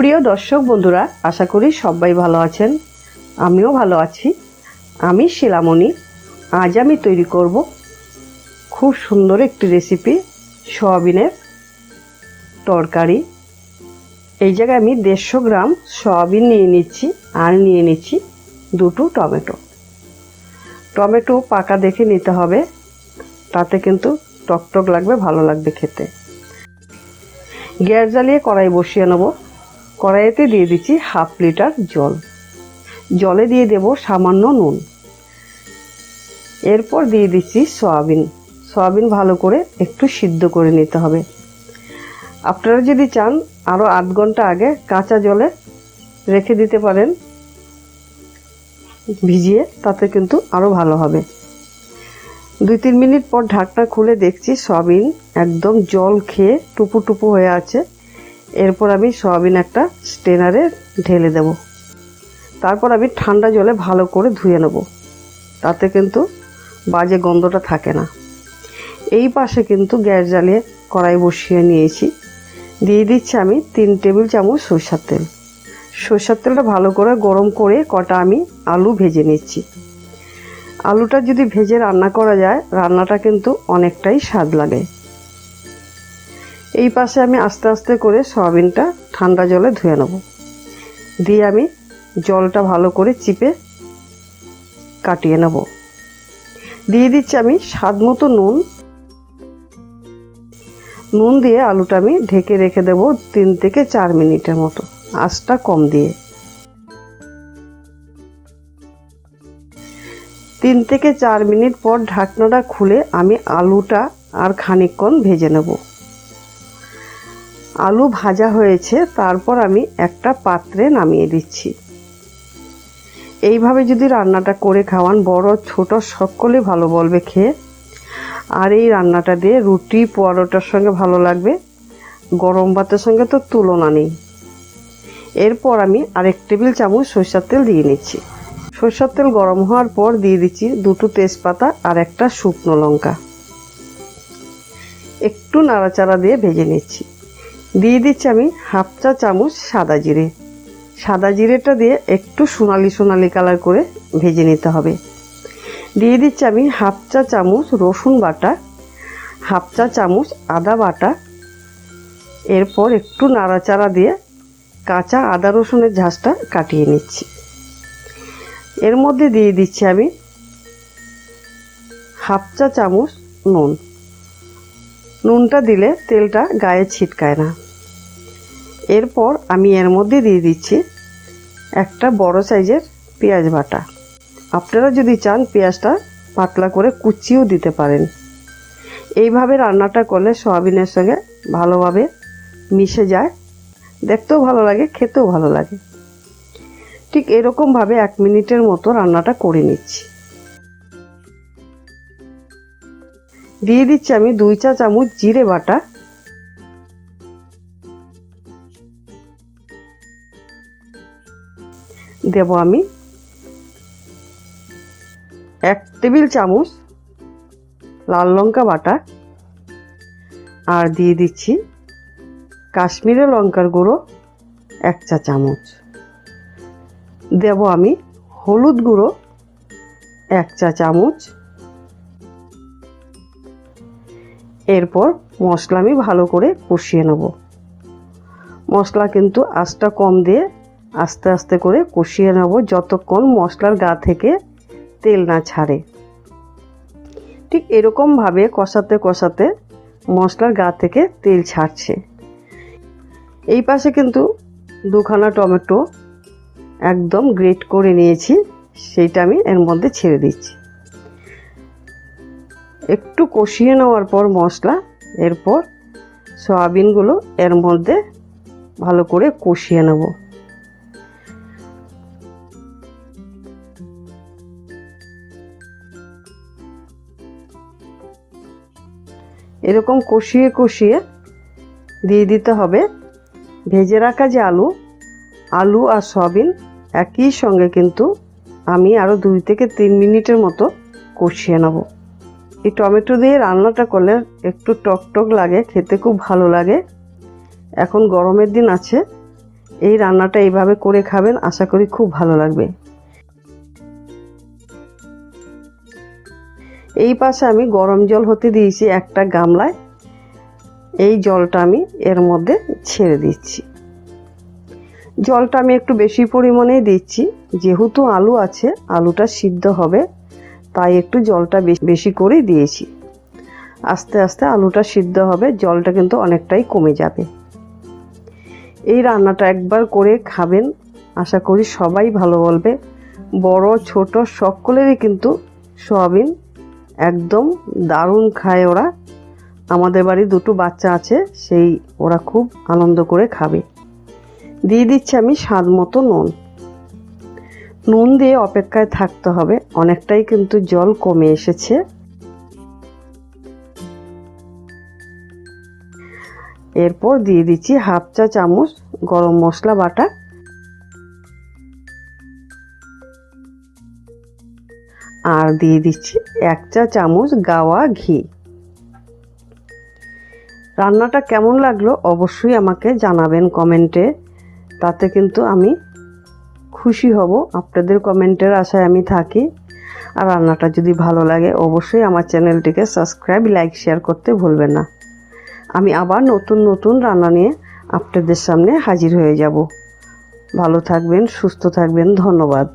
প্রিয় দর্শক বন্ধুরা, আশা করি সবাই ভালো আছেন। আমিও ভালো আছি। আমি শিলামণি। আজ আমি তৈরি করব খুব সুন্দর একটি রেসিপি সয়াবিনের তরকারি। এই জায়গায় আমি দেড়শো গ্রাম সয়াবিন নিয়ে নিচ্ছি আর নিয়ে নিচ্ছি দুটো টমেটো। টমেটো পাকা দেখে নিতে হবে, তাতে কিন্তু টকটক লাগবে, ভালো লাগবে খেতে। গ্যাস জ্বালিয়ে কড়াই বসিয়ে নেব। কড়াইতে দিয়ে দিচ্ছি হাফ লিটার জল। জলে দিয়ে দেব সামান্য নুন। এরপর দিয়ে দিচ্ছি সয়াবিন। সয়াবিন ভালো করে একটু সিদ্ধ করে নিতে হবে। আপনারা যদি চান আরও আধ ঘণ্টা আগে কাঁচা জলে রেখে দিতে পারেন। ভিজিয়ে তাতে কিন্তু আরও ভালো হবে। দুই তিন মিনিট পর ঢাকনা খুলে দেখছি সয়াবিন একদম জল খেয়ে টুপু টুপু হয়ে আছে। এরপর আমি সয়াবিন একটা স্টেনারে ঢেলে দেব। তারপর আমি ঠান্ডা জলে ভালো করে ধুয়ে নেব। তাতে কিন্তু বাজে গন্ধটা থাকে না। এই পাশে কিন্তু গ্যাস জ্বালিয়ে কড়াই বসিয়ে নিয়েছি। দিয়ে দিচ্ছি আমি তিন টেবিল চামচ সরষার তেল। সরষার তেলটা ভালো করে গরম করে কটা আমি আলু ভেজে নিচ্ছি। আলুটা যদি ভেজে রান্না করা যায়, রান্নাটা কিন্তু অনেকটাই স্বাদ লাগে। এই পাশে আমি আস্তে আস্তে করে সয়াবিনটা ঠান্ডা জলে ধুয়ে নেব। দিয়ে আমি জলটা ভালো করে চিপে কাটিয়ে নেব। দিয়ে দিচ্ছি আমি স্বাদ মতো নুন। নুন দিয়ে আলুটা আমি ঢেকে রেখে দেব তিন থেকে চার মিনিটের মতো, আঁচটা কম দিয়ে। তিন থেকে চার মিনিট পর ঢাকনাটা খুলে আমি আলুটা আর খানিকক্ষণ ভেজে নেব। আলু ভাজা হয়েছে, তারপর আমি একটা পাত্রে নামিয়ে দিচ্ছি। এইভাবে যদি রান্নাটা করে খাওয়ান, বড় ছোট সকলে ভালো বলবে খেয়ে। আর এই রান্নাটা দিয়ে রুটি, পরোটার সঙ্গে ভালো লাগবে। গরম ভাতের সঙ্গে তো তুলনা নেই। এরপর আমি আরেক টেবিল চামচ সরষার তেল দিয়ে নিচ্ছি। সরষার তেল গরম হওয়ার পর দিয়ে দিচ্ছি দুটো তেজপাতা আর একটা শুকনো লঙ্কা। একটু নাড়াচাড়া দিয়ে ভেজে নিচ্ছি। দিয়ে দিচ্ছি আমি হাফ চা চামচ সাদা জিরে। সাদা জিরেটা দিয়ে একটু সোনালি সোনালি কালার করে ভেজে নিতে হবে। দিয়ে দিচ্ছি আমি হাফ চা চামচ রসুন বাটা, হাফ চা চামচ আদা বাটা। এরপর একটু নাড়াচাড়া দিয়ে কাঁচা আদা রসুনের ঝাঁসটা কাটিয়ে নিচ্ছি। এর মধ্যে দিয়ে দিচ্ছি আমি হাফ চা চামচ নুন। নুনটা দিলে তেলটা গায়ে ছিটকায় না। এরপর আমি এর মধ্যে দিয়ে দিচ্ছি একটা বড় সাইজের পেঁয়াজ বাটা। আপনারা যদি চান পেঁয়াজটা পাতলা করে কুচিও দিতে পারেন। এইভাবে রান্নাটা করলে সয়াবিনের সঙ্গে ভালোভাবে মিশে যায়। দেখতেও ভালো লাগে, খেতেও ভালো লাগে। ঠিক এরকমভাবে এক মিনিটের মতো রান্নাটা করে নিচ্ছি। দিয়ে দিচ্ছি আমি দুই চা চামচ জিরে বাটা। দেব আমি এক টেবিল চামচ লাল লঙ্কা বাটা। আর দিয়ে দিচ্ছি কাশ্মীরি লঙ্কার গুঁড়ো এক চা চামচ। দেব আমি হলুদ গুঁড়ো এক চা চামচ এরপর মশলা আমি ভালো করে কষিয়ে নেব। মশলা কিন্তু আঁচটা কম দিয়ে আস্তে আস্তে করে কষিয়ে নেব যতক্ষণ মশলার গা থেকে তেল না ছাড়ে। ঠিক এরকমভাবে কষাতে কষাতে মশলার গা থেকে তেল ছাড়ছে। এই পাশে কিন্তু দুখানা টমেটো একদম গ্রেট করে নিয়েছি, সেইটা আমি এর মধ্যে ছেড়ে দিচ্ছি। একটু কষিয়ে নেওয়ার পর মশলা, এরপর সয়াবিনগুলো এর মধ্যে ভালো করে কষিয়ে নেব। এরকম কষিয়ে কষিয়ে দিয়ে দিতে হবে। ভেজে রাখা যে আলু আলু আর সয়াবিন একই সঙ্গে কিন্তু আমি আরও দুই থেকে তিন মিনিটের মতো কষিয়ে নেব। এই টমেটো দিয়ে রান্নাটা করলে একটু টক টক লাগে, খেতে খুব ভালো লাগে। এখন গরমের দিন আছে, এই রান্নাটা এইভাবে করে খাবেন, আশা করি খুব ভালো লাগবে। এই পাশে আমি গরম জল হতে দিয়েছি একটা গামলায়। এই জলটা আমি এর মধ্যে ছেড়ে দিচ্ছি। জলটা আমি একটু বেশি পরিমাণেই দিচ্ছি, যেহেতু আলু আছে, আলুটা সিদ্ধ হবে। তাই একটু জলটা বেশ- বেশি করেই দিয়েছি। আস্তে আস্তে আলুটা সিদ্ধ হবে, জলটা কিন্তু অনেকটাই কমে যাবে। এই রান্নাটা একবার করে খাবেন, আশা করি সবাই ভালো বলবে। বড়, ছোট সকলেরই কিন্তু সোয়াবিন একদম দারুণ খায় ওরা। আমাদের বাড়ি দুটো বাচ্চা আছে, সেই ওরা খুব আনন্দ করে খাবে। দিয়ে দিচ্ছি আমি স্বাদ মতো নুন। নুন দিয়ে অপেক্ষায় থাকতে হবে। অনেকটাই কিন্তু জল কমে এসেছে। এরপর দিয়ে দিচ্ছি হাফ চা চামচ গরম মশলা বাটা। আর দিয়ে দিচ্ছি এক চা চামচ গাওয়া ঘি। রান্নাটা কেমন লাগল অবশ্যই আমাকে জানাবেন কমেন্টে। তাতে কিন্তু আমি খুশি হব। আপনাদের কমেন্টের আশায় আমি থাকি। আর রান্নাটা যদি ভালো লাগে, অবশ্যই আমার চ্যানেলটিকে সাবস্ক্রাইব, লাইক, শেয়ার করতে ভুলবেন না। আমি আবার নতুন নতুন রান্না নিয়ে আপনাদের সামনে হাজির হয়ে যাব। ভালো থাকবেন, সুস্থ থাকবেন। ধন্যবাদ।